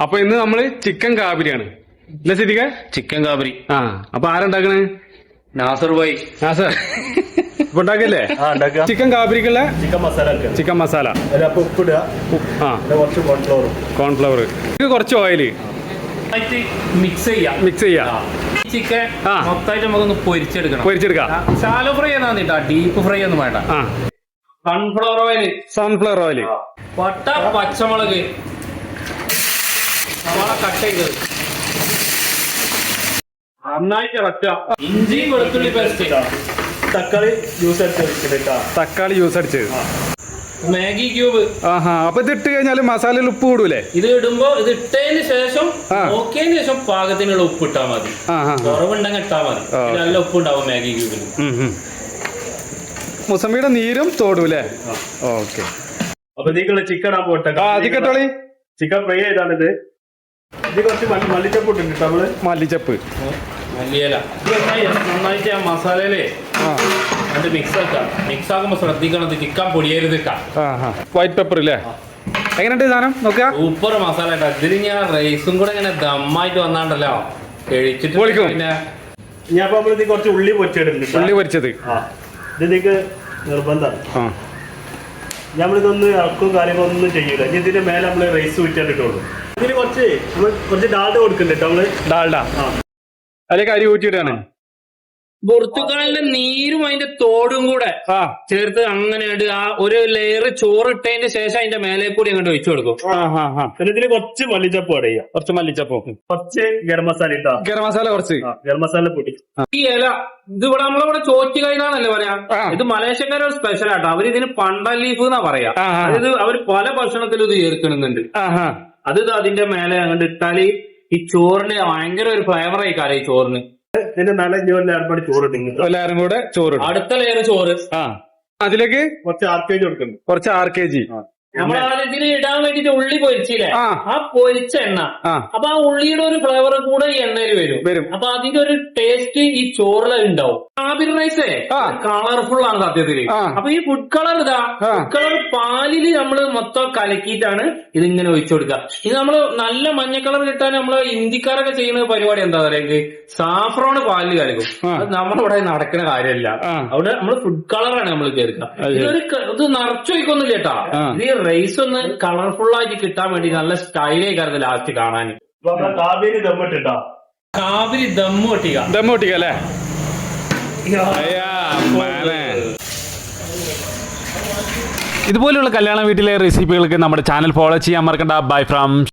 അപ്പൊ ഇന്ന് നമ്മൾ ചിക്കൻ കാബരിയാണ്. എന്നാ ശരി ചിക്കൻ കാബരി. ആ അപ്പൊ ആരുണ്ടാക്കണേ? നാസർ ഭായി. നാസർ. സാർ ഇപ്പൊ ഉണ്ടാക്കല്ലേ? ആ ഉണ്ടാക്കുക. ചിക്കൻ കാബരിക്കുള്ള ചിക്കൻ മസാല ചിക്കൻ മസാല. അതിലപ്പോൾ ഉപ്പിടുക ആ. പിന്നെ കുറച്ച് കോൺഫ്ലോറും കോൺഫ്ലവർ ഇത് കുറച്ച് ഓയിൽ മിക്സ് ചെയ്യാം. മിക്സ് ചെയ്യാ. ഈ ചിക്കൻ ആ. മൊത്തമായിട്ട് നമുക്കൊന്ന് പൊരിച്ചെടുക്കണം. പൊരിച്ചെടുക്കാം. ശാലോ ഫ്രൈ എന്നാ കേട്ടോ. ഡീപ്പ് ഫ്രൈ ഒന്നും വേണ്ട. ആ. സൺഫ്ലവർ ഓയിൽ സൺഫ്ലവർ ഓയിൽ വട്ട പച്ചമുളക്. സവാള കട്ട് ചെയ്തത്. നന്നായിട്ട് ഇഞ്ചി വെളുത്തുള്ളി പേസ്റ്റ് തക്കാളി ജ്യൂസ് അടിച്ച് വെച്ചിട്ടാ തക്കാളി ജ്യൂസ് അടിച്ചത് മാഗി ക്യൂബ് ആഹാ അപ്പൊ ഇത് ഇട്ട് കഴിഞ്ഞാൽ മസാലയിൽ ഉപ്പ് കൂടൂലേ ഇത് ഇടുമ്പോ ഇത് ഇട്ടതിന് ശേഷം. നോക്കിയതിന് ശേഷം പാകത്തിനുള്ള ഉപ്പ് ഇട്ടാ മതി. കുറവുണ്ടെങ്കിൽ ഇട്ടാൽ മതി. നല്ല ഉപ്പ് ഉണ്ടാവും മാഗി ഉം. മുസമ്മിയുടെ നീരും തോടൂലേ? ഓക്കെ. അപ്പൊ നീക്കുള്ള ചിക്കൻ ആ പോട്ടെ ചിക്കൻ ഫ്രൈ ചെയ്താണിത്. ഇത് കുറച്ച് മല്ലി മല്ലിച്ചപ്പ് ഇട്ടിട്ട് നമ്മൾ. മല്ലിച്ചപ്പ്. മല്ലിയില. ഇത് നന്നായിട്ട് ആ മസാലയിലേ അത് മിക്സ് ആക്കാം. മിക്സ് ആക്കുമ്പോ ശ്രദ്ധിക്കണം ചിക്കൻ പൊടിയരുത് വൈറ്റ് പെപ്പർ ഇല്ലേ? എങ്ങനെയുണ്ട് സാധനം? നോക്കുക. സൂപ്പർ മസാല കേട്ടോ ഇതിന് ഞാൻ റൈസും കൂടെ ഇങ്ങനെ ദമ്മായിട്ട് വന്നാണ്ടല്ലോ. കഴിച്ചിട്ട് പിന്നെ ഞാൻ നമ്മളിത് കുറച്ച് ഉള്ളി പൊരിച്ചത്. നിർബന്ധമാണ്. നമ്മളിതൊന്നും ഇറക്കും കാര്യങ്ങളൊന്നും ചെയ്യൂല. ഇനി ഇതിന്റെ മേലെ നമ്മൾ റൈസ് ഊറ്റാണ്ടിട്ടുള്ളൂ ഇതിന് കുറച്ച് കുറച്ച് കൊടുക്കുന്നുണ്ട് നമ്മൾ. അതിലേക്ക് അരി ഊറ്റിയിട്ടാണ് പോർത്തുഗാലിന്റെ നീരും അതിന്റെ തോടും കൂടെ ആ. ചേർത്ത് അങ്ങനെ ആ ഒരു ലെയർ ചോറ് ഇട്ടതിന്റെ ശേഷം അതിന്റെ മേലെ കൂടി അങ്ങോട്ട് ഒഴിച്ചു കൊടുക്കും. പിന്നെ ഇതിൽ കുറച്ച് മല്ലിച്ചപ്പ് ആഡ് ചെയ്യാം കുറച്ച് മല്ലിച്ചപ്പ്. കുറച്ച് ഗരം മസാല ഇട്ടാ. ഗരം മസാല കുറച്ച്. ഗരം മസാല പൊടി. ഈ ഇല ഇത് ഇവിടെ നമ്മളിവിടെ ചോറ്റി കഴിഞ്ഞാന്നല്ലേ പറയാ? ഇത് ഇത് ഒരു സ്പെഷ്യൽ ആട്ടോ. അവർ ഇതിന് പണ്ട ലീഫ് എന്നാ പറയാ. അതായത് അവർ പല ഭക്ഷണത്തിലും ഇത് ചേർക്കണമെന്നുണ്ട് ആ ആ. അത് ഇത് അതിന്റെ മേലെ അങ്ങോട്ട് ഇട്ടാൽ ഈ ചോറിന് ഭയങ്കര ഒരു ഫ്ലേവർ ആയി കാര്യം ഈ ചോറിന്. എന്റെ നല്ല ഏർപ്പാട് ചോറ് എല്ലാരും കൂടെ ചോറ് അടുത്ത ലെയർ ചോറ്. ആ. അതിലേക്ക് കുറച്ച് ആർ കെ ജി കൊടുക്കുന്നു കുറച്ച് ആർ കെ ജി നമ്മൾ ഇടാൻ വേണ്ടിട്ട് ഉള്ളി പൊരിച്ചില്ലേ ആ. ആ പൊരിച്ച എണ്ണ ആ അപ്പൊ ആ ഉള്ളിയുടെ ഒരു ഫ്ലേവർ കൂടെ ഈ എണ്ണയിൽ വരും വരും അപ്പൊ അതിന്റെ ഒരു ടേസ്റ്റ് ഈ ചോറിൽ ഉണ്ടാവും ആബിർ റൈസേ ആ. കളർഫുൾ ആണ് സത്യത്തിൽ ആ. അപ്പൊ ഈ ഫുഡ് കളർ ഇതാ ആ. ഫുഡ് കളർ പാലിൽ നമ്മൾ മൊത്തം കലക്കിയിട്ടാണ് ഇതിങ്ങനെ ഒഴിച്ചു കൊടുക്കുക ഇത് നമ്മൾ നല്ല മഞ്ഞ കളർ കിട്ടാൻ നമ്മൾ ഇന്ത്യക്കാരൊക്കെ ചെയ്യുന്ന പരിപാടി എന്താ പറയുക സാഫ്രോണ് പാലിൽ കലക്കും ആ. അത് നമ്മളിവിടെ നടക്കുന്ന കാര്യമല്ല ആ. അവിടെ നമ്മൾ ഫുഡ് കളറാണ് നമ്മൾ ചേർക്കുക അത്. ഇതൊരു ക- ഇത് നിറച്ചൊഴിക്കൊന്നുമില്ല കേട്ടാ ആ. ഇത് ഈ റൈസ് ഒന്ന് കളർഫുൾ ആയിട്ട് കിട്ടാൻ വേണ്ടി നല്ല സ്റ്റൈലായിരുന്നു ലാസ്റ്റ് കാണാൻ. കാവേരി ദമ്മിട്ടുണ്ടാ കാവിരി ദമ്മ് അല്ലേ. ഇതുപോലെയുള്ള കല്യാണ വീട്ടിലെ റെസിപ്പികൾക്ക് നമ്മുടെ ചാനൽ ഫോളോ ചെയ്യാൻ മറക്കണ്ട. Bye from